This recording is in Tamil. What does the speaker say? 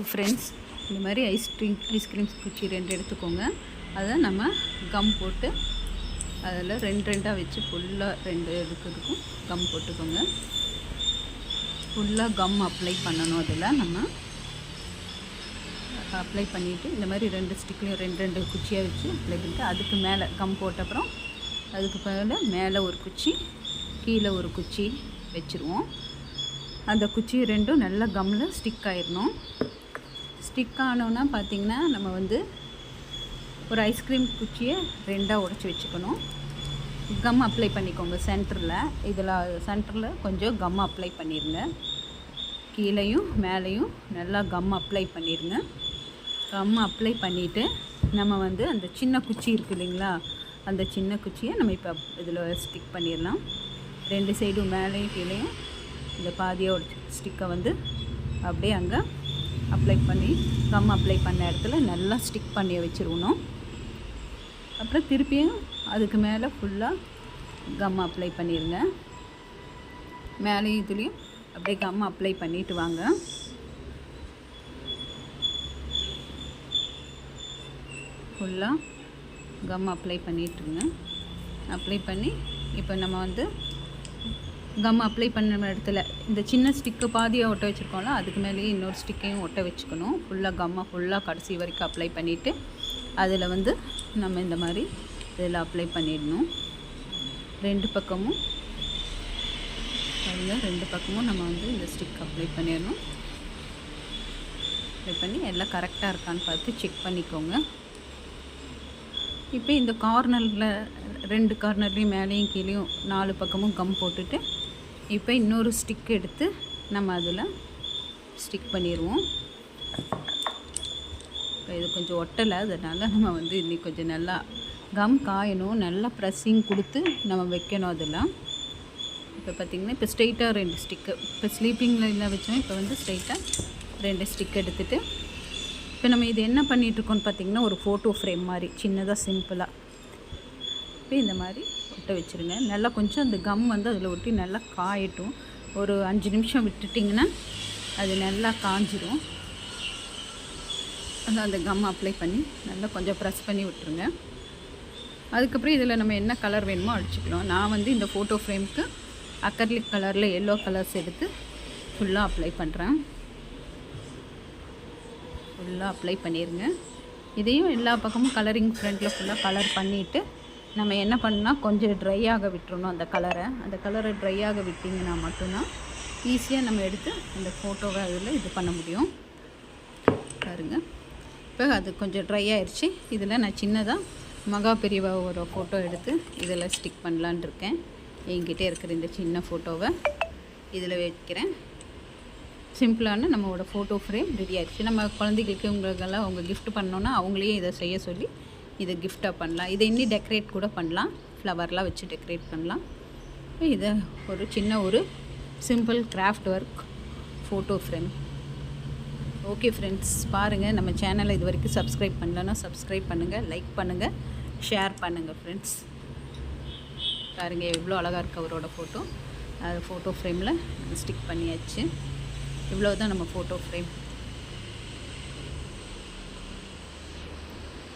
ஃப்ரெண்ட்ஸ் இந்த மாதிரி ஐஸ்கிரீம் ஐஸ்கிரீம் குச்சி ரெண்டு எடுத்துக்கோங்க. அதை நம்ம கம் போட்டு அதில் ரெண்டு ரெண்டாக வச்சு ஃபுல்லாக ரெண்டு இருக்கிறதுக்கும் கம் போட்டுக்கோங்க. ஃபுல்லாக கம் அப்ளை பண்ணணும் அதில். நம்ம அப்ளை பண்ணிவிட்டு இந்த மாதிரி ரெண்டு ஸ்டிக்லேயும் ரெண்டு ரெண்டு குச்சியாக வச்சு அப்ளை பண்ணிட்டு அதுக்கு மேலே கம் போட்ட அப்புறம் அதுக்கு மேலே மேலே ஒரு குச்சி கீழே ஒரு குச்சி வச்சுருவோம். அந்த குச்சி ரெண்டும் நல்லா கம்மில் ஸ்டிக் ஆயிடணும் ஸ்டிக் ஆனோன்னா பார்த்திங்கன்னா நம்ம வந்து ஒரு ஐஸ்கிரீம் குச்சியை ரெண்டாக உடச்சி வச்சுக்கணும். கம் அப்ளை பண்ணிக்கோங்க சென்டரில் இதில் சென்டரில் கொஞ்சம் கம் அப்ளை பண்ணிடுங்க கீழேயும் மேலேயும் நல்லா கம் அப்ளை பண்ணிடுங்க கம் அப்ளை பண்ணிவிட்டு நம்ம வந்து அந்த சின்ன குச்சி இருக்குது இல்லைங்களா? அந்த சின்ன குச்சியை நம்ம இப்போ இதில் ஸ்டிக் பண்ணிடலாம். ரெண்டு சைடும் மேலேயும் கீழேயும் இந்த பாதியோட ஸ்டிக்கை வந்து அப்படியே அங்கே அப்ளை பண்ணி கம் அப்ளை பண்ண இடத்துல நல்லா ஸ்டிக் பண்ணி வச்சுருக்கணும். அப்புறம் திருப்பியும் அதுக்கு மேலே ஃபுல்லாக கம் அப்ளை பண்ணிடுங்க மேலேயும் இதுலேயும் அப்படியே கம் அப்ளை பண்ணிட்டு வாங்க. ஃபுல்லாக கம் அப்ளை பண்ணிட்டுருங்க அப்ளை பண்ணி இப்போ நம்ம வந்து கம் அப்ளை பண்ண இடத்துல இந்த சின்ன ஸ்டிக்கு பாதியாக ஒட்ட வச்சுருக்கோம்ல அதுக்கு மேலேயே இன்னொரு ஸ்டிக்கையும் ஒட்ட வச்சுக்கணும். ஃபுல்லாக கம்மை ஃபுல்லாக கடைசி வரைக்கும் அப்ளை பண்ணிவிட்டு அதில் வந்து நம்ம இந்த மாதிரி இதில் அப்ளை பண்ணிடணும். ரெண்டு பக்கமும் பாருங்கள் ரெண்டு பக்கமும் நம்ம வந்து இந்த ஸ்டிக் அப்ளை பண்ணிடணும். அப்ளை பண்ணி எல்லாம் கரெக்டாக இருக்கான்னு பார்த்து செக் பண்ணிக்கோங்க. இப்போ இந்த கார்னரில் ரெண்டு கார்னர்லேயும் மேலேயும் கீழேயும் நாலு பக்கமும் கம் போட்டுட்டு இப்போ இன்னொரு ஸ்டிக் எடுத்து நம்ம அதில் ஸ்டிக் பண்ணிடுவோம். இப்போ இது கொஞ்சம் ஒட்டலை அதனால் நம்ம வந்து இன்னைக்கு கொஞ்சம் நல்லா கம் காயணும் நல்லா ப்ரெஸ்ஸிங் கொடுத்து நம்ம வைக்கணும் அதில். இப்போ பார்த்திங்கன்னா இப்போ ஸ்ட்ரெயிட்டாக ரெண்டு ஸ்டிக்கு இப்போ ஸ்லீப்பிங் லைனில் வச்சோம் இப்போ வந்து ஸ்ட்ரெயிட்டாக ரெண்டு ஸ்டிக் எடுத்துகிட்டு இப்போ நம்ம இது என்ன பண்ணிகிட்ருக்கோம்னு பார்த்திங்கன்னா ஒரு ஃபோட்டோ ஃப்ரேம் மாதிரி சின்னதாக சிம்பிளாக இப்போ இந்த மாதிரி ஒட்ட வச்சுருங்க. நல்லா கொஞ்சம் அந்த கம் வந்து அதில் ஒட்டி நல்லா காயட்டும். ஒரு அஞ்சு நிமிஷம் விட்டுட்டிங்கன்னா அது நல்லா காஞ்சிரும். அந்த அந்த கம் அப்ளை பண்ணி நல்லா கொஞ்சம் ப்ரெஸ் பண்ணி விட்டுருங்க. அதுக்கப்புறம் இதில் நம்ம என்ன கலர் வேணுமோ அடிச்சுக்கலாம். நான் வந்து இந்த ஃபோட்டோ ஃப்ரேம்க்கு அக்கர்லிக் கலரில் எல்லோ கலர்ஸ் எடுத்து ஃபுல்லாக அப்ளை பண்ணுறேன் ஃபுல்லாக அப்ளை பண்ணிடுங்க இதையும் எல்லா பக்கமும் கலரிங் ஃப்ரண்ட்டில் ஃபுல்லாக கலர் பண்ணிவிட்டு நம்ம என்ன பண்ணால் கொஞ்சம் ட்ரை ஆக விட்டுறணும் அந்த கலரை அந்த கலரை ட்ரை ஆக விட்டிங்கன்னா மட்டும்தான் ஈஸியாக நம்ம எடுத்து அந்த ஃபோட்டோவை அதில் இது பண்ண முடியும். பாருங்க. இப்போ அது கொஞ்சம் ட்ரை ஆயிடுச்சு இதில் நான் சின்னதாக மகா பெரியவா ஒரு ஃபோட்டோ எடுத்து இதில் ஸ்டிக் பண்ணலான் இருக்கேன். என்கிட்ட இருக்கிற இந்த சின்ன ஃபோட்டோவை இதில் வைக்கிறேன். சிம்பிளான நம்மளோட ஃபோட்டோ ஃப்ரேம் ரெடி ஆயிடுச்சு நம்ம குழந்தைகளுக்கு உங்களுக்கெல்லாம் அவங்க கிஃப்ட் பண்ணோன்னா அவங்களே இதை செய்ய சொல்லி இதை கிஃப்டாக பண்ணலாம். இதை இன்னி டெக்கரேட் கூட பண்ணலாம். ஃப்ளவர்லாம் வச்சு டெக்கரேட் பண்ணலாம். இதை ஒரு சின்ன ஒரு simple craft work photo frame okay friends பாருங்கள் நம்ம சேனலை இது வரைக்கும் சப்ஸ்கிரைப் பண்ணலன்னா சப்ஸ்கிரைப் பண்ணுங்கள் லைக் பண்ணுங்கள் ஷேர் பண்ணுங்கள் ஃப்ரெண்ட்ஸ் பாருங்கள் எவ்வளோ அழகாக இருக்குது அவரோட ஃபோட்டோ அது ஃபோட்டோ ஃப்ரேமில் ஸ்டிக் பண்ணியாச்சு. இவ்வளோ தான் நம்ம photo frame